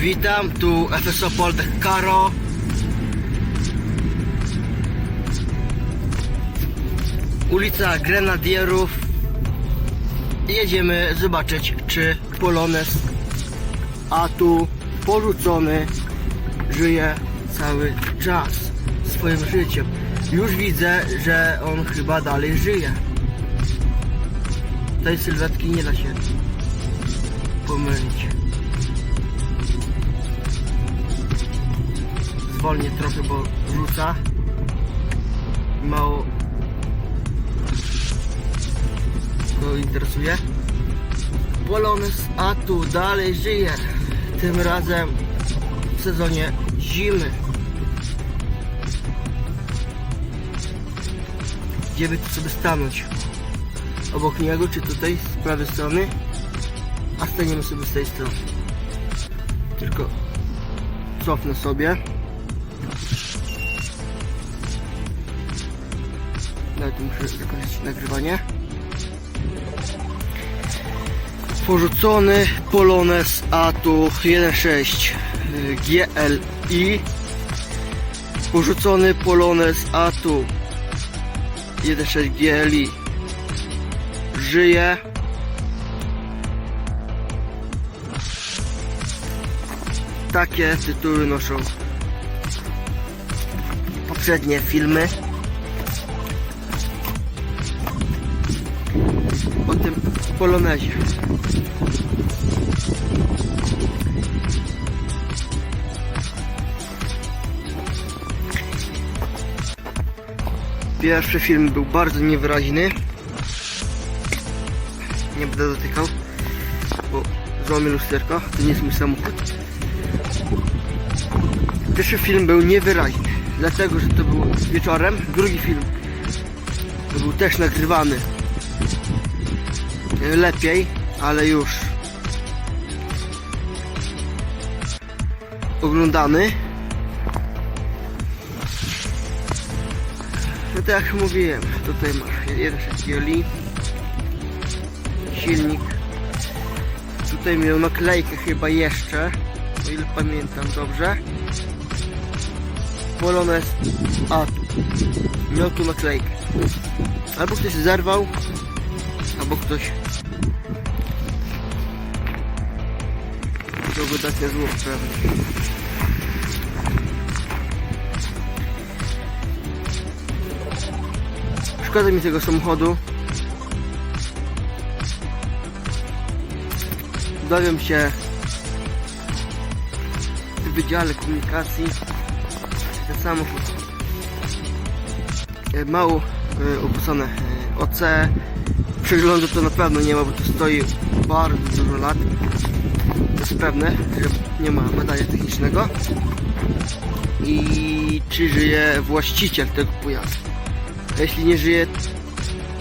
Witam, tu FSO Poldek Karo. Ulica Grenadierów. Jedziemy zobaczyć, czy Polones, a tu porzucony, żyje cały czas swoim życiem. Już widzę, że on chyba dalej żyje. Tej sylwetki nie da się pomylić. Zwolnię trochę, bo rzuca. Mało go interesuje. Polones, a tu dalej żyje. Tym razem w sezonie zimy. Gdzie by tu sobie stanąć? Obok niego, czy tutaj z prawej strony? A staniemy sobie z tej strony. Tylko cofnę sobie. Nawet muszę zakończyć nagrywanie. Porzucony Polones Atu 1.6 y, GLI Porzucony Polones Atu 1.6 GLI Żyje. Takie tytuły noszą poprzednie filmy o tym polonezie. Pierwszy film był bardzo niewyraźny. Nie będę dotykał, bo złamie lusterko. To nie jest mój samochód. Pierwszy film był niewyraźny, dlatego że to był wieczorem. Drugi film to był też nagrywany lepiej, ale już oglądany. No tak jak mówiłem, tutaj masz jeden Gioli, silnik. Tutaj miał naklejkę chyba jeszcze, o ile pamiętam dobrze. Polones Atu. Miał tu naklejkę. Albo ktoś zerwał, albo ktoś to by takie zło pewnie. Szkoda mi tego samochodu. Dowiem się w Wydziale Komunikacji ten samochód e, mało opłacone e, OC przeglądu to na pewno nie ma, bo tu stoi bardzo dużo lat. To jest pewne, że nie ma badania technicznego. I czy żyje właściciel tego pojazdu? A jeśli nie żyje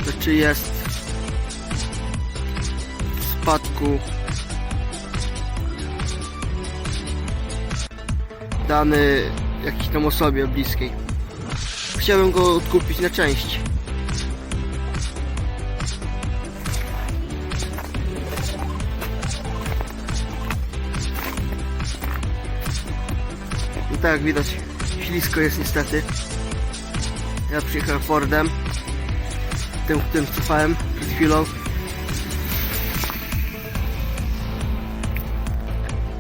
to czy jest w spadku? Dany jakiejś tam osobie bliskiej chciałbym go odkupić na części I tak jak widać, ślisko jest niestety. Ja przyjechałem Fordem. Tym, którym cofałem przed chwilą.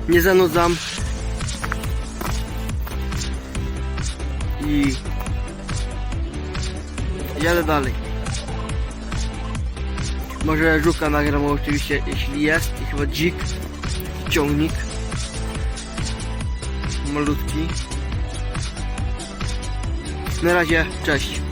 Nie zanudzam. I jadę dalej. Może żuka nagram oczywiście, jeśli jest. I chyba dzik. Ciągnik malutki. Na razie, cześć.